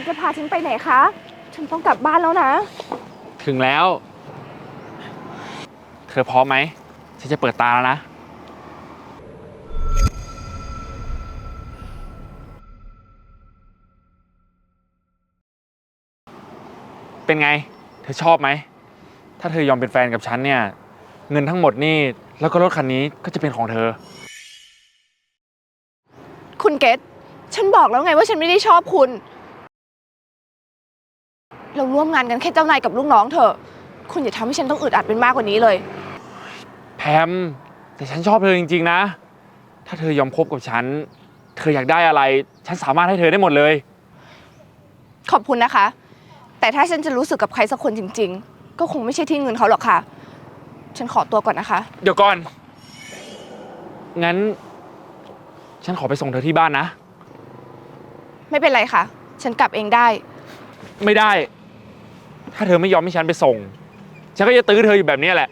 กจะพาฉันไปไหนคะ ฉันต้องกลับบ้านแล้วนะ ถึงแล้ว เธอพร้อมไหม ฉันจะเปิดตาแล้วนะ เป็นไง เธอชอบไหม ถ้าเธอยอมเป็นแฟนกับฉันเนี่ย เงินทั้งหมดนี่ แล้วก็รถคันนี้ก็จะเป็นของเธอ คุณเกตฉันบอกแล้วไงว่าฉันไม่ได้ชอบคุณ เราร่วมงานกันแค่เจ้านายกับลูกน้องเถอะ คุณอย่าทำให้ฉันต้องอึดอัดเป็นมากกว่านี้เลย แพม แต่ฉันชอบเธอจริง ๆ นะ ถ้าเธอยอมคบกับฉัน เธออยากได้อะไร ฉันสามารถให้เธอได้หมดเลย ขอบคุณนะคะ แต่ถ้าฉันจะรู้สึกกับใครสักคนจริง ๆ ก็คงไม่ใช่ที่เงินเขาหรอกค่ะ ฉันขอตัวก่อนนะคะ เดี๋ยวก่อน งั้น ฉันขอไปส่งเธอที่บ้านนะ ไม่เป็นไรค่ะ ฉันกลับเองได้ ไม่ได้ ถ้าเธอไม่ยอมให้ฉันไปส่ง ฉันก็จะตื้อเธออยู่แบบนี้แหละ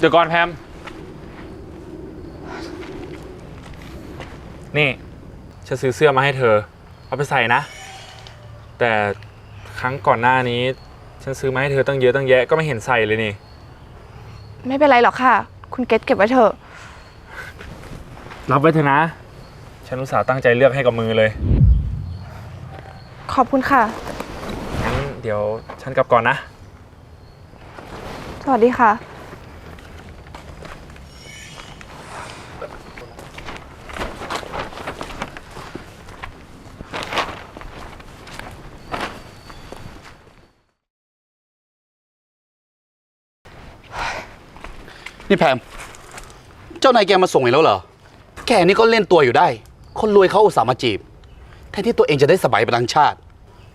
เดี๋ยวก่อนแพม นี่ ฉันซื้อเสื้อมาให้เธอ เอาไปใส่นะ แต่ ครั้งก่อนหน้านี้ ฉันซื้อมาให้เธอตั้งเยอะตั้งแยะก็ไม่เห็นใส่เลยนี่ ไม่เป็นไรหรอกค่ะ คุณเกตเก็บไว้เถอะรับไว้เถอะนะ ฉันอุตส่าห์ตั้งใจเลือกให้กับมือเลยขอบคุณค่ะ งั้นเดี๋ยวฉันกลับก่อนนะ สวัสดีค่ะ นี่แพมเจ้านายแกมาส่งอีกแล้วเหรอ แกนี่ก็เล่นตัวอยู่ได้ คนรวยเขาอุตส่าห์มาจีบ แทนที่ตัวเองจะได้สบายไปทั้งชาติ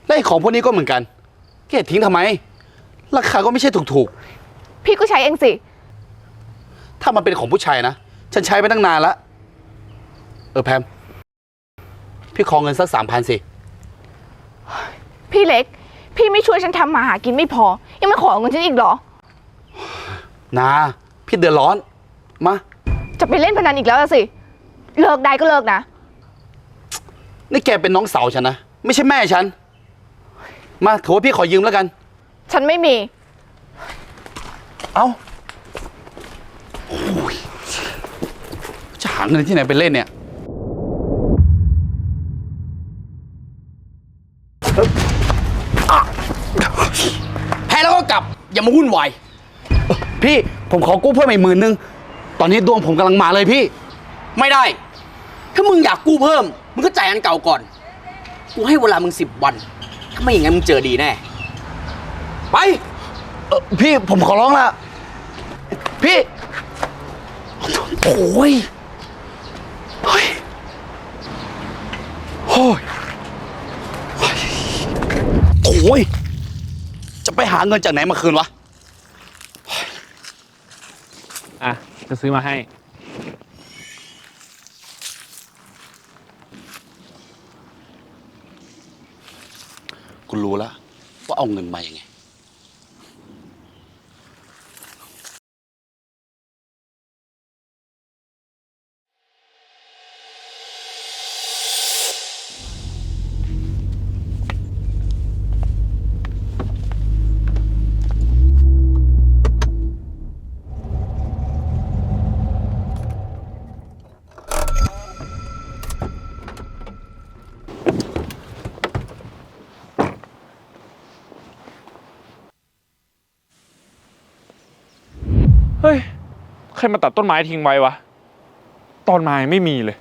และไอ้ของพวกนี้ก็เหมือนกัน แกทิ้งทำไม ราคาก็ไม่ใช่ถูกพี่ก็ใช้เองสิ ๆ ถ้ามันเป็นของผู้ชายนะ ฉันใช้ไปตั้งนานละ เออแพม พี่ขอเงินสักสามพันสิ พี่เล็ก พี่ไม่ช่วยฉันทำมาหากินไม่พอ ยังไม่ขอเงินฉันอีกเหรอ นา พี่เดือดร้อน มา จะไปเล่นพนันอีกแล้วล่ะสิ เลิกได้ก็เลิกนะ นี่แกเป็นน้องสาวฉันนะ ไม่ใช่แม่ฉัน มาถือว่าพี่ขอยืมแล้วกัน ฉันไม่มี เอ้าโอ้ยจะหาเงินที่ไหนไปเล่นเนี่ยเอ้ยอะแพ้แล้วก็กลับ อย่ามาวุ่นวายเอ้อ พี่ผมขอกู้เพิ่มอีกหมื่นนึง ตอนนี้ดวงผมกำลังมาเลยพี่ ไม่ได้ ถ้ามึงอยากกู้เพิ่ม มึงก็จ่ายอันเก่าก่อน กูให้เวลามึงสิบวัน ถ้าไม่อย่างนั้นมึงเจอดีแน่ ไป เออพี่ผมขอร้องละพี่โอ้ยเฮ้ยโอ้ยโอ้ยจะไปหาเงินจากไหนมาคืนวะ อะ จะซื้อมาให้ คุณรู้แล้วว่าเอาเงินมายังไง เฮ้ย ใครมาตัดต้นไม้ทิ้งไว้วะ ตอนมายังไม่มีเลย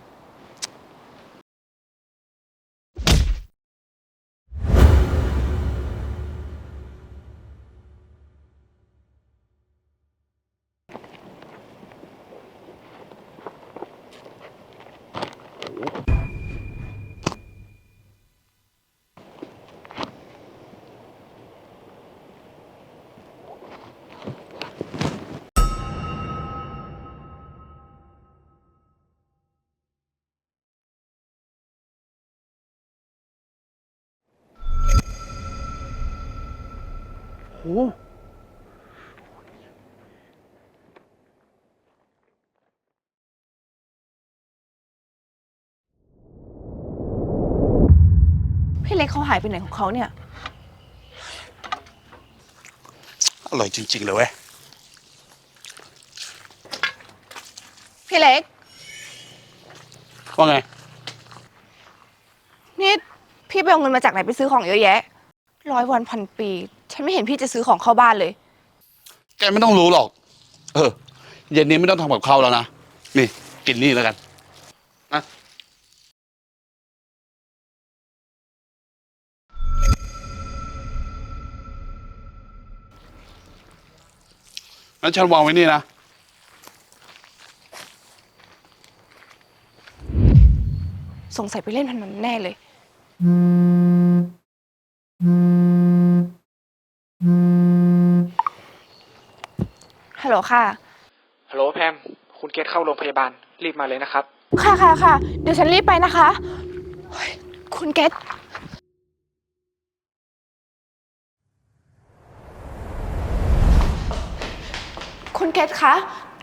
โอ้พี่เล็กเขาหายไปไหนของเขาเนี่ย อร่อยจริง ๆ เลยเว้ย พี่เล็ก ว่าไง นี่ พี่ไปเอาเงินมาจากไหนไปซื้อของเยอะแยะ ร้อยวันพันปี ฉันไม่เห็นพี่จะซื้อของเข้าบ้านเลย แกไม่ต้องรู้หรอก เออ เย็นนี้ไม่ต้องทำกับข้าวแล้วนะ นี่ กินนี่แล้วกันนะงั้นฉันวางไว้นี่นะ สงสัยไปเล่นพนันแน่เลยฮัล โหลค่ะ ฮัลโหลแพม คุณเกตเข้าโรงพยาบาล รีบมาเลยนะครับ ค่ะค่ะค่ะ เดี๋ยวฉันรีบไปนะคะเฮ้ยคุณเกตคุณเกตคะ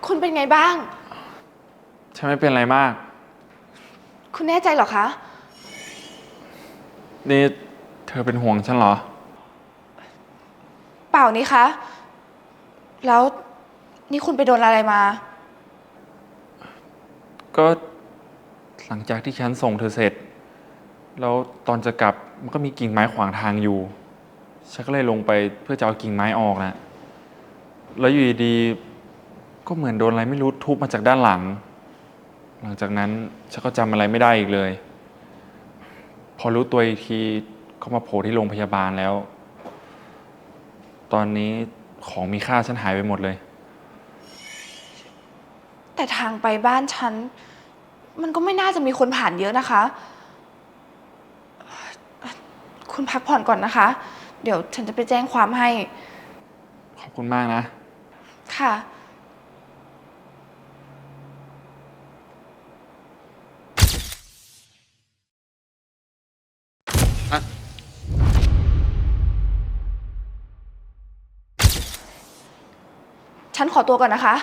คุณเป็นไงบ้าง ฉันไม่เป็นไรมาก คุณแน่ใจเหรอคะ นี่เธอเป็นห่วงฉันเหรอ เปล่านี่คะ แล้ว นี่คุณไปโดนอะไรมา ก็หลังจากที่ฉันส่งเธอเสร็จ แล้วตอนจะกลับมันก็มีกิ่งไม้ขวางทางอยู่ ฉันก็เลยลงไปเพื่อจะเอากิ่งไม้ออกนะแล้วอยู่ดีๆก็เหมือนโดนอะไรไม่รู้ทุบมาจากด้านหลัง หลังจากนั้นฉันก็จำอะไรไม่ได้อีกเลย พอรู้ตัวอีกทีก็มาโผล่ที่โรงพยาบาลแล้ว ตอนนี้ของมีค่าฉันหายไปหมดเลย แต่ทางไปบ้านฉัน มันก็ไม่น่าจะมีคนผ่านเยอะนะคะ คุณพักผ่อนก่อนนะคะ เดี๋ยวฉันจะไปแจ้งความให้ ขอบคุณมากนะ ค่ะฮะฉันขอตัวก่อนนะคะ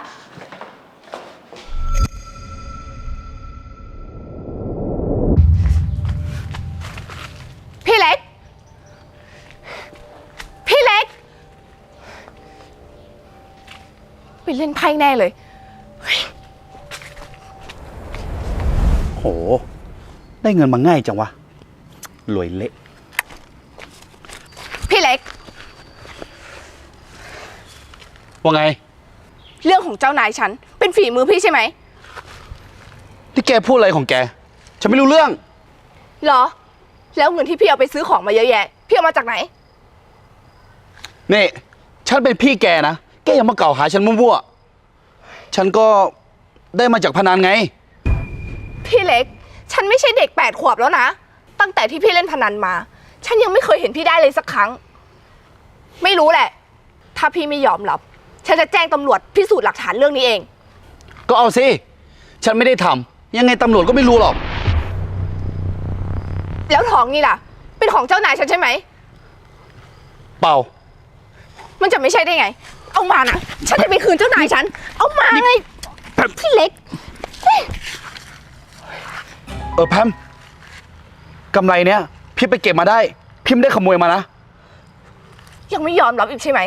เล่นไพ่แน่เลยโห ได้เงินมาง่ายจังวะรวยเละพี่เล็ก ว่าไง เรื่องของเจ้านายฉัน เป็นฝีมือพี่ใช่ไหมที่แกพูดอะไรของแก ฉันไม่รู้เรื่อง เหรอ แล้วเงินที่พี่เอาไปซื้อของมาเยอะแยะ พี่เอามาจากไหน นี่ ฉันเป็นพี่แกนะ แกอย่ามาเกล่าวหาฉันมั่วๆ ฉันก็ได้มาจากพนันไง พี่เล็ก ฉันไม่ใช่เด็กแปดขวบแล้วนะ ตั้งแต่ที่พี่เล่นพนันมา ฉันยังไม่เคยเห็นพี่ได้เลยสักครั้ง ไม่รู้แหละ ถ้าพี่ไม่ยอมรับ ฉันจะแจ้งตำรวจพิสูจน์หลักฐานเรื่องนี้เอง ก็เอาสิ ฉันไม่ได้ทำยังไงตำรวจก็ไม่รู้หรอก แล้วทองนี่ล่ะ เป็นของเจ้านายฉันใช่ไหม เปล่า มันจะไม่ใช่ได้ไง เอามานะฉันจะไปคืนเจ้านายฉัน เอามาไงพี่เล็ก เออแพมกำไรเนี้ยพี่ไปเก็บมาได้ พี่ไม่ได้ขโมยมานะ ยังไม่ยอมรับอีกใช่ไหม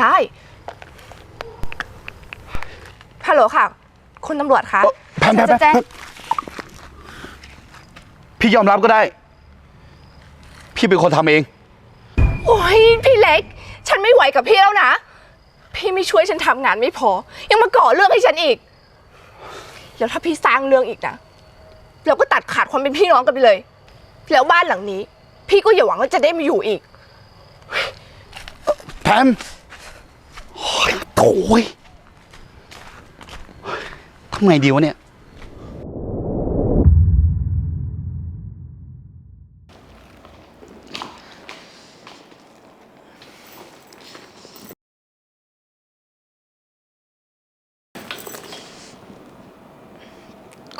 ได้ ฮัลโหลค่ะ คุณตำรวจคะเอ่อแพมแพฉัมนจะแจ้งแพมพี่ยอมรับก็ได้ พี่เป็นคนทำเอง โอ้ยพี่เล็ก ฉันไม่ไหวกับพี่แล้วนะ พี่ไม่ช่วยฉันทำงานไม่พอ ยังมาก่อเรื่องให้ฉันอีก แล้วถ้าพี่สร้างเรื่องอีกนะ เราก็ตัดขาดความเป็นพี่น้องกันไปเลย แล้วบ้านหลังนี้ พี่ก็อย่าหวังว่าจะได้มาอยู่อีก แพมโอ้ยโถ่ยทำไงดีวะเนี่ย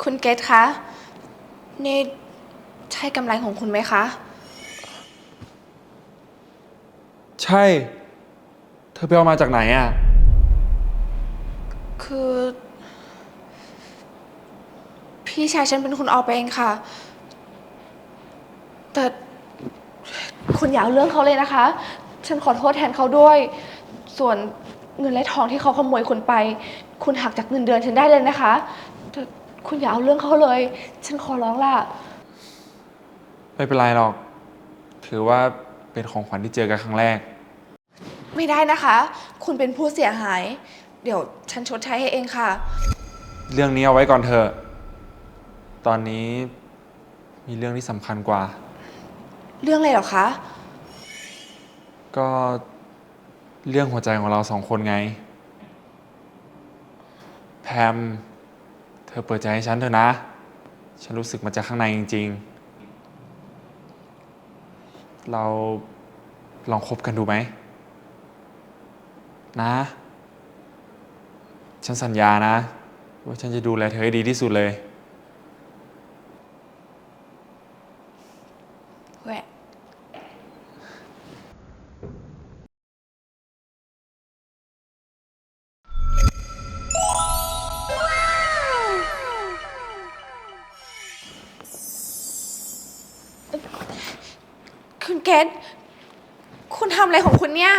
คุณเกตคะ นี่ใช่กำไรของคุณไหมคะ ใช่ เธอไปเอามาจากไหนอะคือ พี่ชายฉันเป็นคนเอาไปเองค่ะ แต่คุณอย่าเอาเรื่องเขาเลยนะคะ ฉันขอโทษแทนเขาด้วย ส่วนเงินและทองที่เขาขโมยคุณไป คุณหักจากเงินเดือนฉันได้เลยนะคะแต่ คุณอย่าเอาเรื่องเขาเลย ฉันขอร้องล่ะ ไม่เป็นไรหรอก ถือว่าเป็นของขวัญที่เจอกันครั้งแรก ไม่ได้นะคะ คุณเป็นผู้เสียหาย เดี๋ยวฉันชดใช้ให้เองค่ะ เรื่องนี้เอาไว้ก่อนเถอะ ตอนนี้มีเรื่องที่สำคัญกว่า เรื่องอะไรเหรอคะ ก็เรื่องหัวใจของเราสองคนไง แพมเธอเปิดใจให้ฉันเถอะนะ ฉันรู้สึกมาจากข้างในจริง ๆ เราลองคบกันดูไหม นะ ฉันสัญญานะ ว่าฉันจะดูแลเธอให้ดีที่สุดเลย คุณเกตคุณทำอะไรของคุณเนี่ย